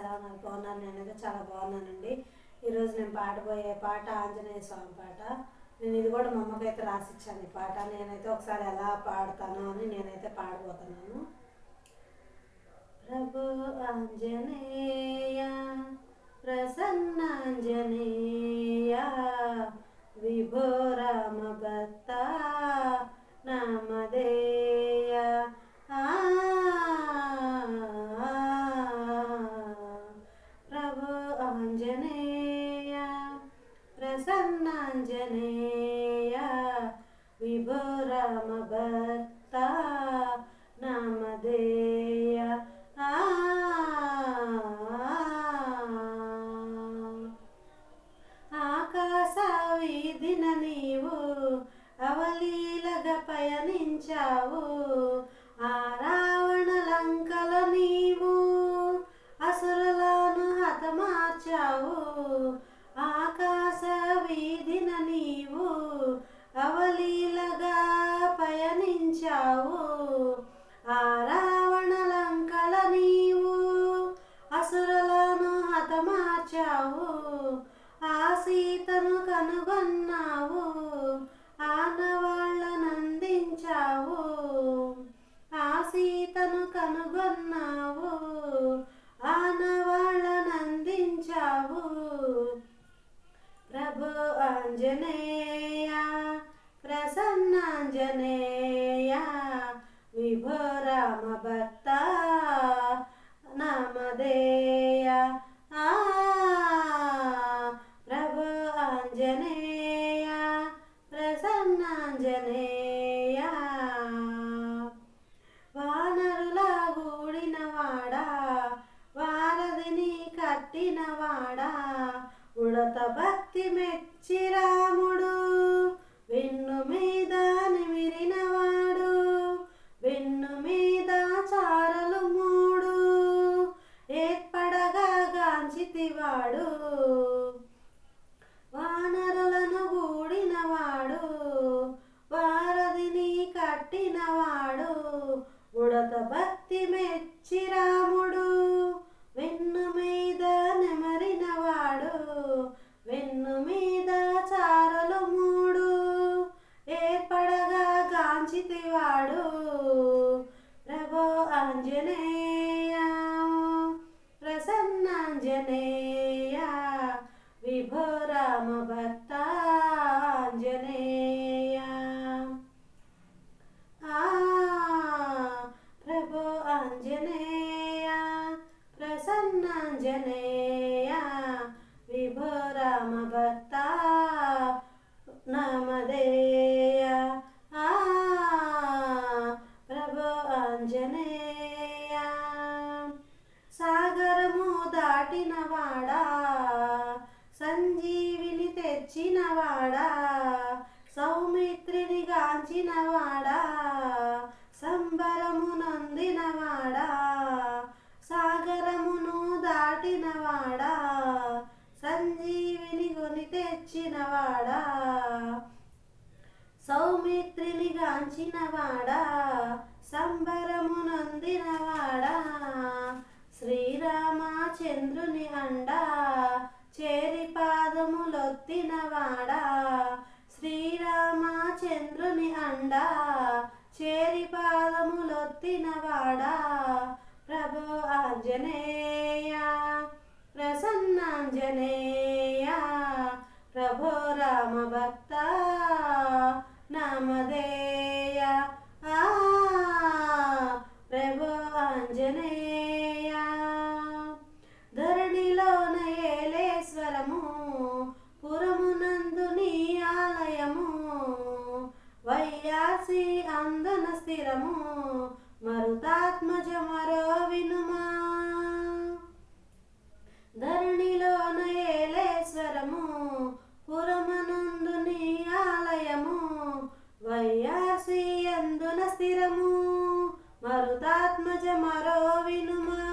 ఎలా ఉన్నారు. బాగున్నాను నేనైతే చాలా బాగున్నానండి. ఈరోజు నేను పాడబోయే పాట ఆంజనేయ స్వామి పాట. నేను ఇది కూడా మా అమ్మకైతే రాసిచ్చాను ఈ పాట. నేనైతే ఒకసారి ఎలా పాడతాను అని నేనైతే పాడబోతున్నాను. ప్రభు ఆంజనేయ రామ భక్త నామధేయ ఆ, ఆకాశ వీధిన నీవు అవలీలగా పయనించావు ఆ రావణ లంకల నీవు అసురులను హతమార్చావు హతమార్చావు ఆ సీతను కనుగొన్నావు. ఆనవాళ్ళనందించావు. ఆ సీతను కనుగొన్నావు. ఆనవాళ్ళనందించావు. ప్రభు ఆంజనే ఉడత భక్తి విభో రామ భక్త ఆ ప్రభో ఆంజనేయ ప్రసన్నాంజనేయ విభో రామ భక్త నమదేయ. ఆ ప్రభో ఆంజనేయ సాగరము దాటిన వాడా తెచ్చినవాడా సౌమిత్రిని గాంచినవాడా? సంబరము నొందినవాడా? సాగరమును దాటినవాడా? సంజీవిని కొని తెచ్చినవాడా? సౌమిత్రిని గాంచినవాడా? సంబరము నొందినవాడా? శ్రీరామచంద్రుని అండా? చేరి శ్రీరామచంద్రుని అండా చేరి పాదములొత్తినవాడా ప్రభు ఆంజనేయ ప్రసన్నాంజనేయ ప్రభో రామ భక్త మరుతాత్మజ మరో వినుమా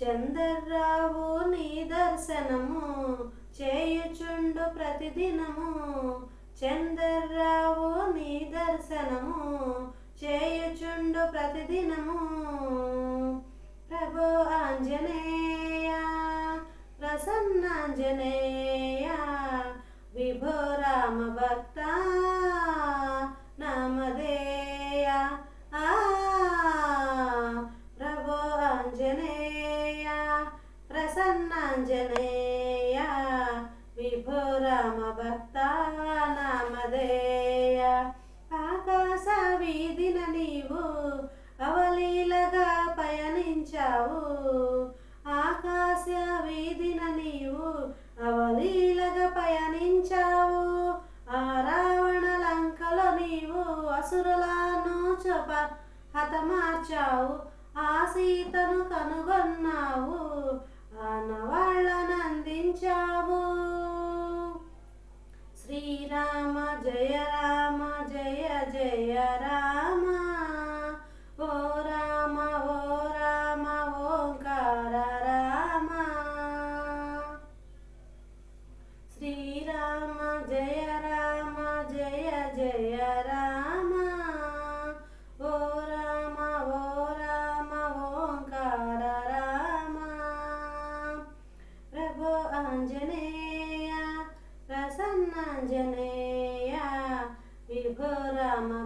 చందర్రావు నీ దర్శనము చేయుచుండు ప్రతిదినము. చందర్రావు నీ దర్శనము చేయుచుండు ప్రతిదినము. ప్రభో ఆంజనేయ ప్రసన్నాంజనేయ రామ నామధేయ ఆకాశ వీధిన నీవు అవలీలగా పయనించావు. ఆకాశ వీధిన నీవు అవలీలగా పయనించావు. ఆ రావణ లంకలో నీవు అసురులను చప హతమార్చావు. ఆ సీతను కనుగొన్నావు.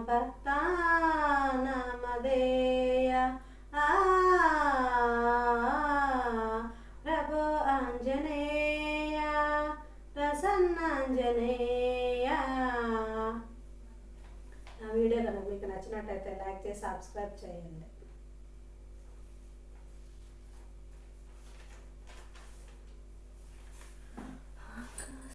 రామ భక్త నామధేయ ఆ ఆంజనేయ ప్రసన్నాంజనేయ. నా వీడియో కనుక మీకు నచ్చినట్టయితే లైక్ చేసి సబ్స్క్రైబ్ చేయండి.